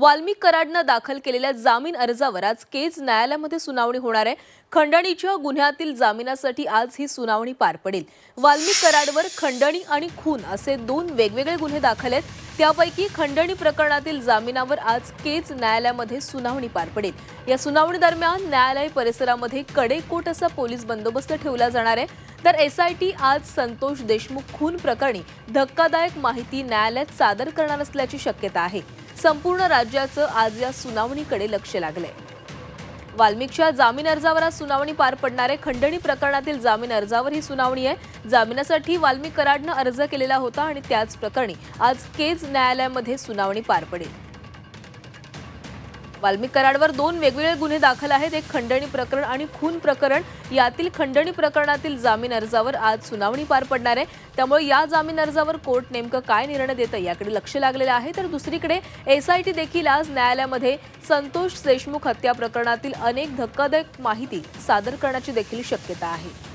वाल्मिक कराडनं दाखल केलेल्या जामीन अर्जावर आज केज न्यायालयामध्ये सुनावणी होणार आहे. खंडणीच्या गुन्ह्यातील जामिनासाठी आज ही सुनावणी पार पडेल. वाल्मिक कराडवर खंडणी आणि खून असे दोन वेगवेगळे गुन्हे दाखल आहेत. त्यापैकी खंडणी प्रकरणातील जामिनावर आज केज न्यायालयामध्ये सुनावणी पार पडेल. या सुनावणी दरम्यान न्यायालय परिसरामध्ये कडेकोट असा पोलीस बंदोबस्त ठेवला जाणार आहे. तर एसआयटी आज संतोष देशमुख खून प्रकरणी धक्कादायक माहिती न्यायालयात सादर करणार असल्याची शक्यता आहे. संपूर्ण राज्याचं आज या सुनावणीकडे लक्ष लागलंय. वाल्मिकच्या जामीन अर्जावर आज सुनावणी पार पडणारे खंडणी प्रकरणातील जामीन अर्जावर ही सुनावणी आहे. जामिनासाठी वाल्मिक कराडनं अर्ज केलेला होता आणि त्याच प्रकरणी आज केज न्यायालयामध्ये सुनावणी पार पडेल. वाल्मिक कराडवर दोन वेगवेगळे गुन्हे दाखल आहेत. एक खंडणी प्रकरण आणि खून प्रकरण. यातील खंडणी प्रकरणातील जामीन अर्जावर आज सुनावणी पार पडणार आहे. त्यामुळे या जामीन अर्जावर कोर्ट नेमकं काय निर्णय देतं याकडे लक्ष लागलेलं आहे. तर दुसरीकडे एसआयटी देखील आज न्यायालयामध्ये संतोष देशमुख हत्या प्रकरणातील अनेक धक्कादायक माहिती सादर करण्याची देखील शक्यता आहे.